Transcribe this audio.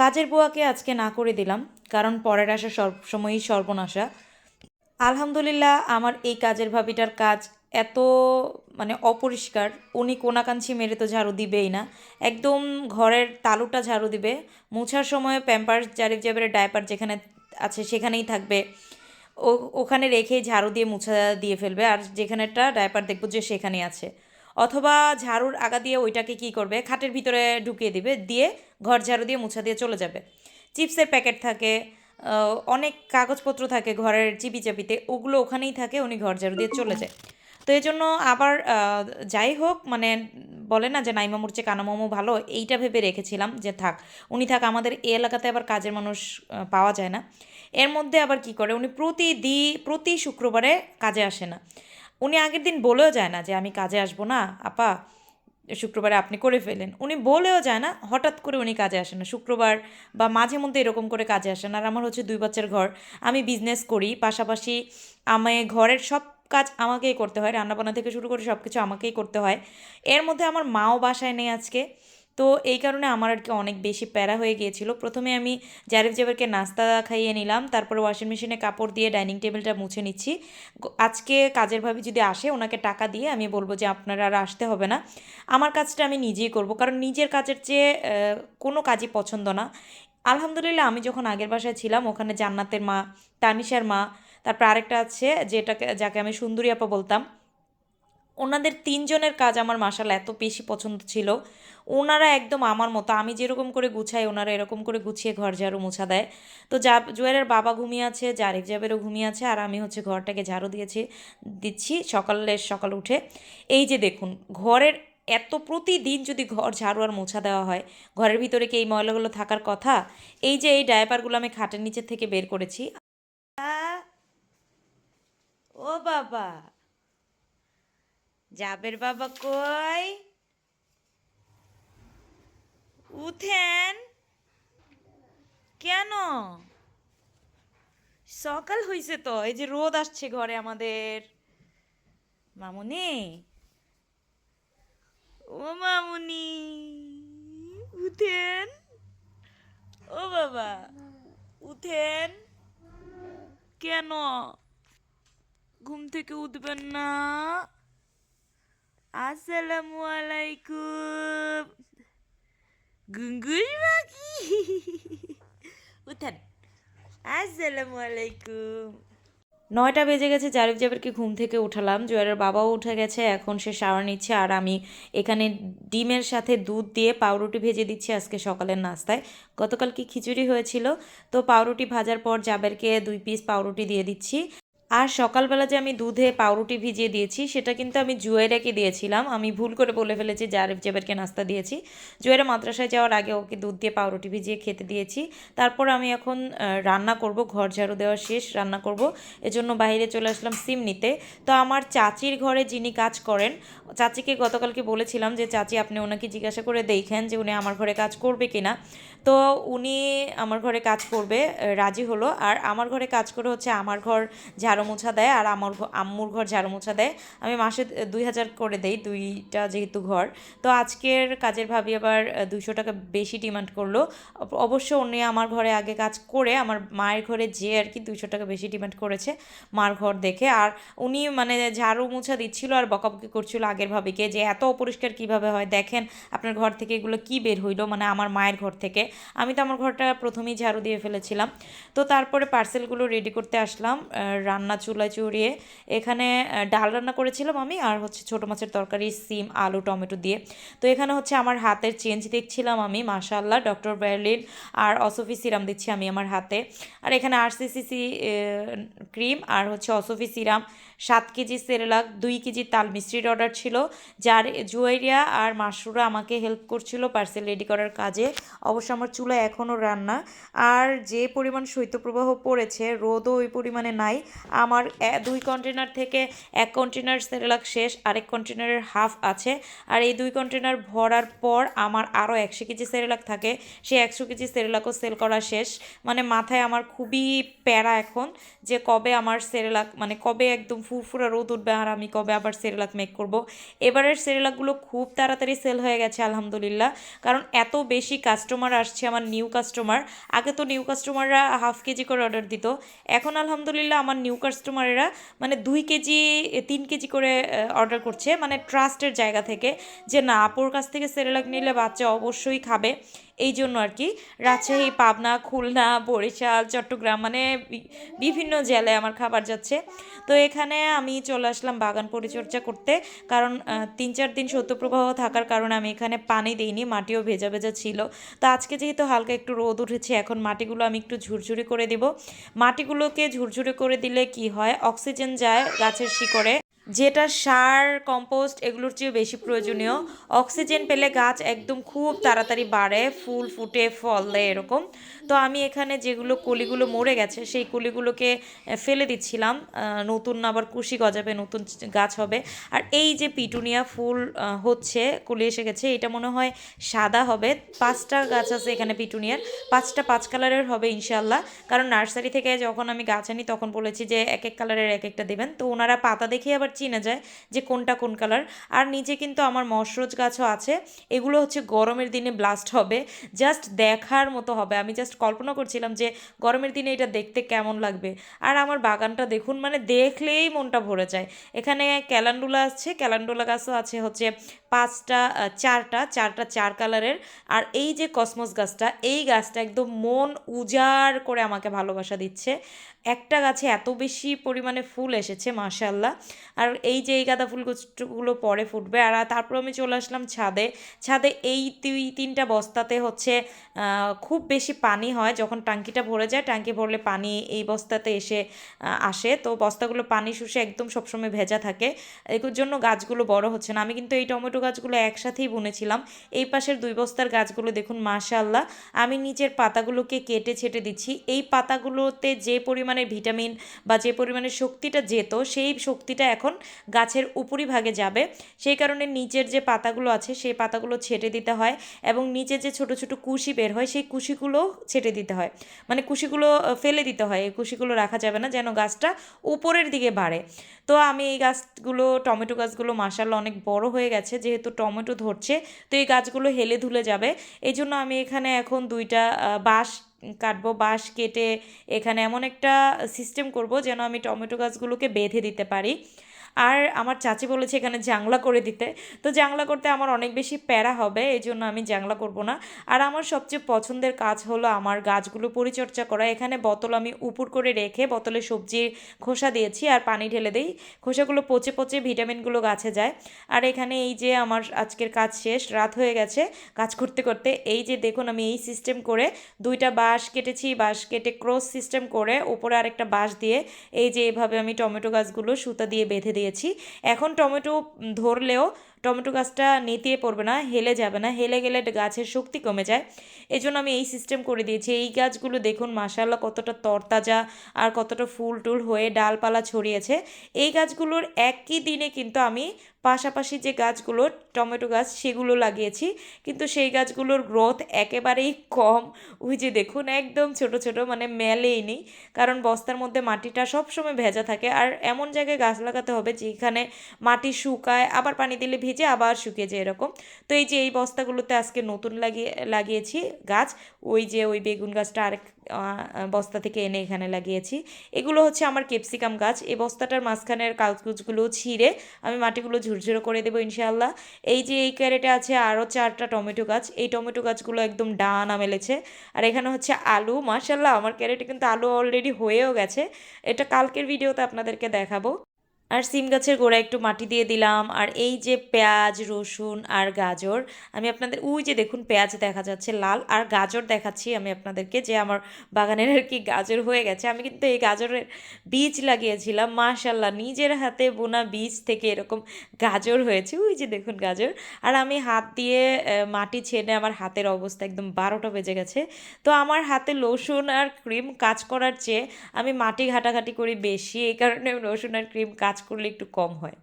কাজের বুয়াকে আজকে না করে দিলাম, কারণ পরের আশা সবসময়ই সর্বনাশা। আলহামদুলিল্লাহ, আমার এই কাজের ভাবিটার কাজ এত মানে অপরিষ্কার। উনি কোনাকাঞ্চি মেরে তো ঝাড়ু দিবেই না। একদম ঘরের তালুটা ঝাড়ু দিবে। মোছার সময় প্যাম্পার্স, জারিফ জাবের ডায়পার যেখানে আছে সেখানেই থাকবে। ও, ওখানে রেখেই ঝাড়ু দিয়ে মুছা দিয়ে ফেলবে। আর যেখানেটা ডায়পার দেখব যে সেখানেই আছে। অথবা ঝাড়ুর আগা দিয়ে ওইটাকে কি করবে? খাটের ভিতরে ঢুকিয়ে দিবে, দিয়ে ঘর ঝাড়ু দিয়ে মুছা দিয়ে চলে যাবে। চিপসের প্যাকেট থাকে অনেক কাগজপত্র থাকে ঘরের চিপি চাপিতে ওগুলো ওখানেই থাকে, উনি ঘর ঝাড়ু দিয়ে চলে যায়। তো এই জন্য আবার যাই হোক মানে বলে না যে নাইমা মুরচে কানামামু ভালো, এইটা ভেবে রেখেছিলাম যে থাক, উনি থাক, আমাদের এই এলাকাতে আবার কাজের মানুষ পাওয়া যায় না। এর মধ্যে আবার কি করে, উনি প্রতিদি, প্রতি শুক্রবারে কাজে আসে না। উনি আগের দিন বলেও যায় না যে আমি কাজে আসব না, আপা, শুক্রবারে আপনি করে ফেলেন। উনি বলেও যায় না, হঠাৎ করে উনি কাজে আসেন না। শুক্রবার বা মাঝে মধ্যে এরকম করে কাজে আসেন। আর আমার হচ্ছে দুই বাচ্চার ঘর। আমি বিজনেস করি, পাশাপাশি আমি ঘরের সব কাজ আমাকেই করতে হয়। রান্নাবান্না থেকে শুরু করে সব কিছু আমাকেই করতে হয়। এর মধ্যে আমার মাও বাসায় নেই আজকে। তো এই কারণে আমার আর কি অনেক বেশি প্যারা হয়ে গিয়েছিল। প্রথমে আমি জারিফ জাবেরকে নাস্তা খাইয়ে নিলাম, তারপরে ওয়াশিং মেশিনে কাপড় দিয়ে ডাইনিং টেবিলটা মুছে নিচ্ছি। আজকে কাজের ভাবি যদি আসে, ওনাকে টাকা দিয়ে আমি বলব যে আপনারা আর আসতে হবে না। আমার কাজটা আমি নিজেই করব, কারণ নিজের কাজের চেয়ে কোনো কাজই পছন্দ না। আলহামদুলিল্লাহ, আমি যখন আগের বাসায় ছিলাম, ওখানে জান্নাতের মা, তানিশার মা, তারপর আরেকটা আছে, যেটাকে, যাকে আমি সুন্দরী আপা বলতাম ওনাদের তিনজনের কাজ আমার মাসাল এত বেশি পছন্দ ছিল। ওনারা একদম আমার মতো, আমি যেরকম করে গুছাই, ওনারা এরকম করে গুছিয়ে ঘর ঝাড়ু মোছা দেয়। তো যা, জুয়েলের বাবা ঘুমিয়ে আছে, জারিফ জাবেরও ঘুমিয়ে আছে, আর আমি হচ্ছে ঘরটাকে ঝাড়ু দিয়েছি, দিচ্ছি সকালে, সকাল উঠে। এই যে দেখুন, ঘরের এত প্রতিদিন যদি ঘর ঝাড়ু আর মোছা দেওয়া হয়, ঘরের ভিতরে কি এই ময়লাগুলো থাকার কথা? এই যে এই ডায়পারগুলো আমি খাটের নিচে থেকে বের করেছি। ও বাবা! জাবের বাবা কই? উঠেন। কেন? সকাল হইছে তো, এই যে রোদ আসছে ঘরে আমাদের। মামুনি? ও মামুনি, উঠেন। ও বাবা, উঠেন। কেন? ঘুম থেকে উঠবেন না। গুঙ্গুর পাখি উঠেন আসসালামু আলাইকুম নয়টা বেজে গেছে জারিফ জাবেরকে ঘুম থেকে উঠালাম। জুয়ারের বাবাও উঠে গেছে, এখন সে শাওয়ার নিচ্ছে আর আমি এখানে ডিমের সাথে দুধ দিয়ে পাউরুটি ভেজে দিচ্ছি আজকে সকালের নাস্তায়। গতকাল কি খিচুড়ি হয়েছিল? তো পাউরুটি ভাজার পর জাবেরকে দুই পিস পাউরুটি দিয়ে দিচ্ছি। আর সকালবেলা যে আমি দুধে পাউরুটি ভিজিয়ে দিয়েছি, সেটা কিন্তু আমি জুয়েরাকে দিয়েছিলাম। আমি ভুল করে বলে ফেলেছি জারিফ জেবেরকে নাস্তা দিয়েছি। জুয়েরা মাদ্রাসায় যাওয়ার আগে ওকে দুধ দিয়ে পাউরুটি ভিজিয়ে খেতে দিয়েছি। তারপর আমি এখন রান্না করব, ঘর ঝাড়ু দেওয়া শেষ, রান্না করব। এজন্য বাইরে চলে আসলাম সিম নিতে। তো আমার চাচির ঘরে যিনি কাজ করেন, চাচিকে গতকালকে বলেছিলাম যে, চাচি, আপনি ওনাকে জিজ্ঞাসা করে দেখেন যে উনি আমার ঘরে কাজ করবে কি না তো উনি আমার ঘরে কাজ করবে রাজি হলো। আর আমার ঘরে কাজ করে হচ্ছে আমার ঘর ঝাড়ু মোছা দেয় আর আমার আম্মুর ঘর ঝাড়ু মোছা দেয়। আমি মাসে দুই হাজার করে দেই দুইটা যেহেতু ঘর। তো আজকের কাজের ভাবি আবার দুইশো টাকা বেশি ডিমান্ড করল। অবশ্য উনি আমার ঘরে আগে কাজ করে আমার মায়ের ঘরে যে আর কি দুইশো টাকা বেশি ডিমান্ড করেছে মার ঘর দেখে। আর উনি মানে ঝাড়ু মোছা দিচ্ছিল আর বকাবকি করছিল আগের ভাবিকে যে এত অপরিষ্কার কীভাবে হয়? দেখেন আপনার ঘর থেকে এগুলো কি বের হইল? মানে আমার মায়ের ঘর থেকে। আমি তো আমার ঘরটা প্রথমেই ঝাড়ু দিয়ে ফেলেছিলাম। তো তারপরে পার্সেলগুলো রেডি করতে আসলাম আহ, রান্না চুলায় চড়িয়ে এখানে ডাল রান্না করেছিলাম আমি আর হচ্ছে ছোটো মাছের তরকারি, সিম, আলু, টমেটো দিয়ে। তো এখানে হচ্ছে আমার হাতের চেঞ্জ দেখছিলাম আমি মাশাল্লাহ ডক্টর বার্লিন আর অসফি সিরাম দিচ্ছি আমি আমার হাতে। আর এখানে আরসিসিসি ক্রিম আর হচ্ছে অসফি সিরাম, সাত কেজি সেরেলাক, দুই কেজি তাল মিষ্টির অর্ডার ছিল, যার জুয়েরিয়া আর মাসরুরা আমাকে হেল্প করছিল পার্সেল রেডি করার কাজে। অবশ্য আমার চুলা এখনও রান্না। আর যে পরিমাণ শৈত্যপ্রবাহ পড়েছে, রোদও ওই পরিমাণে নাই। আমার দুই কন্টেনার থেকে এক কন্টেনার সেরেলাক শেষ, আরেক কন্টেনারের হাফ আছে। আর এই দুই কন্টেনার ভরার পর আমার আরও একশো কেজি সেরেলাক থাকে। সেই একশো কেজি সেরেলাকও সেল করা শেষ। মানে মাথায় আমার খুবই প্যারা এখন যে কবে আমার সেরেলাক মানে কবে একদম ফুরফুরা রোদ উঠবে আর আমি কবে আবার সেরেলাক মেক করব। এবারের সেরেলাকগুলো খুব তাড়াতাড়ি সেল হয়ে গেছে, আলহামদুলিল্লাহ। কারণ এত বেশি কাস্টমার আসছে আমার নিউ কাস্টমার আগে তো নিউ কাস্টমাররা হাফ কেজি করে অর্ডার দিত। এখন আলহামদুলিল্লাহ আমার নিউ কাস্টমারেরা মানে দুই কেজি, তিন কেজি করে অর্ডার করছে। মানে ট্রাস্টের জায়গা থেকে যে না, আপুর কাছ থেকে সেরেলাক নিলে বাচ্চা অবশ্যই খাবে। এই জন্য আর কি। রাজশাহী, পাবনা, খুলনা, বরিশাল, চট্টগ্রাম মানে বিভিন্ন জেলায় আমার খাবার যাচ্ছে। তো এখানে আমি চলে আসলাম বাগান পরিচর্যা করতে। কারণ তিন চার দিন শৈত্যপ্রবাহ থাকার কারণে আমি এখানে পানি দিইনি, মাটিও ভেজা ভেজা ছিল। তো আজকে যেহেতু হালকা একটু রোদ উঠেছে, এখন মাটিগুলো আমি একটু ঝুরঝুরি করে দিব। মাটিগুলোকে ঝুরঝুরি করে দিলে কি হয়? অক্সিজেন যায় গাছের শিকড়ে। যেটা সার, কম্পোস্ট এগুলোর চেয়েও বেশি প্রয়োজনীয়। অক্সিজেন পেলে গাছ একদম খুব তাড়াতাড়ি বাড়ে, ফুল ফুটে, ফল দেয় এরকম। তো আমি এখানে যেগুলো কলিগুলো মরে গেছে, সেই কলিগুলোকে ফেলে দিচ্ছিলাম। নতুন আবার কুশি গজাবে, নতুন গাছ হবে। আর এই যে পিটুনিয়া ফুল হচ্ছে, কলি এসে গেছে, এটা মনে হয় সাদা হবে। পাঁচটা গাছ আছে এখানে পিটুনিয়ার। পাঁচটা পাঁচ কালারের হবে ইনশাল্লাহ কারণ নার্সারি থেকে যখন আমি গাছ আনি, তখন বলেছি যে এক এক কালারের এক একটা দেবেন। তো ওনারা পাতা দেখে আবার চিনে যায় যে কোনটা কোন কালার। আর নিচে কিন্তু আমার মশরোজ গাছও আছে। এগুলো হচ্ছে গরমের দিনে ব্লাস্ট হবে। জাস্ট দেখার মতো হবে। আমি জাস্ট কল্পনা করছিলাম যে গরমের দিনে এটা দেখতে কেমন লাগবে। আর আমার বাগানটা দেখুন মানে দেখলেই মনটা ভরে যায়। এখানে ক্যালান্ডুলা আছে, ক্যালান্ডুলা গাছও আছে হচ্ছে পাঁচটা চারটা চারটা চার কালারের। আর এই যে কসমস গাছটা, এই গাছটা একদম মন উজাড় করে আমাকে ভালোবাসা দিচ্ছে। একটা গাছে এত বেশি পরিমাণে ফুল এসেছে মাশাল্লাহ আর এই যে এই গাঁদা ফুলগুলো পরে ফুটবে, আর তারপর আমি চলে আসলাম ছাদে। ছাদে এই দুই তিনটা বস্তাতে হচ্ছে খুব বেশি পানি হয়। যখন টাঙ্কিটা ভরে যায়, টাঙ্কি ভরলে পানি এই বস্তাতে এসে আসে। তো বস্তাগুলো পানি শুষে একদম সবসময় ভেজা থাকে। এগুলোর জন্য গাছগুলো বড় হচ্ছে না। আমি কিন্তু এই টমেটো গাছগুলো একসাথেই বুনেছিলাম। এই পাশের দুই বস্তার গাছগুলো দেখুন মাশাল্লাহ আমি নিচের পাতাগুলোকে কেটে ছেটে দিচ্ছি। এই পাতাগুলোতে যে পরিমাণে ভিটামিন বা যে পরিমাণে শক্তিটা যেত, সেই শক্তিটা এখন গাছের উপরিভাগে যাবে। সেই কারণে নিচের যে পাতাগুলো আছে, সেই পাতাগুলো ছেটে দিতে হয় এবং নিচে যে ছোট ছোট কুশি বের হয়, সেই কুশিগুলো ছেটে দিতে হয়। মানে কুশিগুলো ফেলে দিতে হয়, এই কুশিগুলো রাখা যাবে না যেন গাছটা উপরের দিকে বাড়ে। তো আমি এই গাছগুলো, টমেটো গাছগুলো মাসাল্লাহ অনেক বড় হয়ে গেছে, যেহেতু টমেটো ধরছে, তো এই গাছগুলো হেলে ধুলে যাবে। এই জন্য আমি এখানে এখন দুইটা বাঁশ কাটবো বাঁশ কেটে এখানে এমন একটা সিস্টেম করব যেন আমি টমেটো গাছগুলোকে বেঁধে দিতে পারি। আর আমার চাচি বলেছে এখানে জাংলা করে দিতে। তো জাংলা করতে আমার অনেক বেশি প্যারা হবে, এই জন্য আমি জাংলা করব না। আর আমার সবচেয়ে পছন্দের কাজ হলো আমার গাছগুলো পরিচর্যা করা। এখানে বোতল আমি উপর করে রেখে বোতলে সবজির খোসা দিয়েছি আর পানি ঢেলে দিই। খোসাগুলো পচে পচে ভিটামিনগুলো গাছে যায়। আর এখানে এই যে আমার আজকের কাজ শেষ, রাত হয়ে গেছে কাজ করতে করতে। এই যে দেখুন আমি এই সিস্টেম করে দুইটা বাঁশ কেটেছি, বাঁশ কেটে ক্রস সিস্টেম করে উপরে আরেকটা বাঁশ দিয়ে এই যে এভাবে আমি টমেটো গাছগুলো সুতা দিয়ে বেঁধে দিয়েছি। এখন টমেটো ধরলেও টমেটো গাছটা নেতিয়ে পড়বে না, হেলে যাবে না, হেলে গেলে গাছের শক্তি কমে যায়। এই জন্য আমি এই সিস্টেম করে দিয়েছি। এই গাছগুলো দেখুন মাসাল্লাহ কতটা তরতাজা আর কতটা ফুল টুল হয়ে ডালপালা ছড়িয়েছে। এই গাছগুলোর একই দিনে কিন্তু আমি পাশাপাশি যে গাছগুলো, টমেটো গাছ, সেগুলো লাগিয়েছি। কিন্তু সেই গাছগুলোর গ্রোথ একেবারেই কম। ওই যে দেখুন, একদম ছোট ছোট মানে মেলেই নেই। কারণ বস্তার মধ্যে মাটিটা সবসময় ভেজা থাকে। আর এমন জায়গায় গাছ লাগাতে হবে যেখানে মাটি শুকায়, আবার পানি দিলে ভিজে আবার শুকিয়ে যায় এরকম। তো এই যে এই বস্তাগুলোতে আজকে নতুন লাগিয়ে, লাগিয়েছি গাছ, ওই যে ওই বেগুন গাছটা আরেক বস্তা থেকে এনে এখানে লাগিয়েছি। এগুলো হচ্ছে আমার ক্যাপসিকাম গাছ। এই বস্তাটার মাঝখানের কাগজগুলো ছিঁড়ে আমি মাটিগুলো ঝুরঝুরো করে দেবো ইনশাআল্লাহ। এই যে এই ক্যারেটে আছে আরও চারটা টমেটো গাছ। এই টমেটো গাছগুলো একদম ডানা মেলেছে আর এখানে হচ্ছে আলু। মাশাল্লাহ আমার ক্যারেটে কিন্তু আলু অলরেডি হয়েও গেছে। এটা কালকের ভিডিওতে আপনাদেরকে দেখাবো। আর সিম গাছের গোড়ায় একটু মাটি দিয়ে দিলাম। আর এই যে পেঁয়াজ, রসুন আর গাজর, আমি আপনাদের, ওই যে দেখুন পেঁয়াজ দেখা যাচ্ছে লাল আর গাজর দেখাচ্ছি আমি আপনাদেরকে, যে আমার বাগানের আর কি গাজর হয়ে গেছে। আমি কিন্তু এই গাজরের বীজ লাগিয়েছিলাম মাশাল্লাহ নিজের হাতে বোনা বীজ থেকে এরকম গাজর হয়েছে। ওই যে দেখুন গাজর। আর আমি হাত দিয়ে মাটি ছেনে আমার হাতের অবস্থা একদম বারোটা বেজে গেছে। তো আমার হাতে লোশন আর ক্রিম কাজ করার চেয়ে আমি মাটি ঘাটাঘাটি করি বেশি, এই কারণে রসুন আর ক্রিম কাজ করলে একটু কম হয়।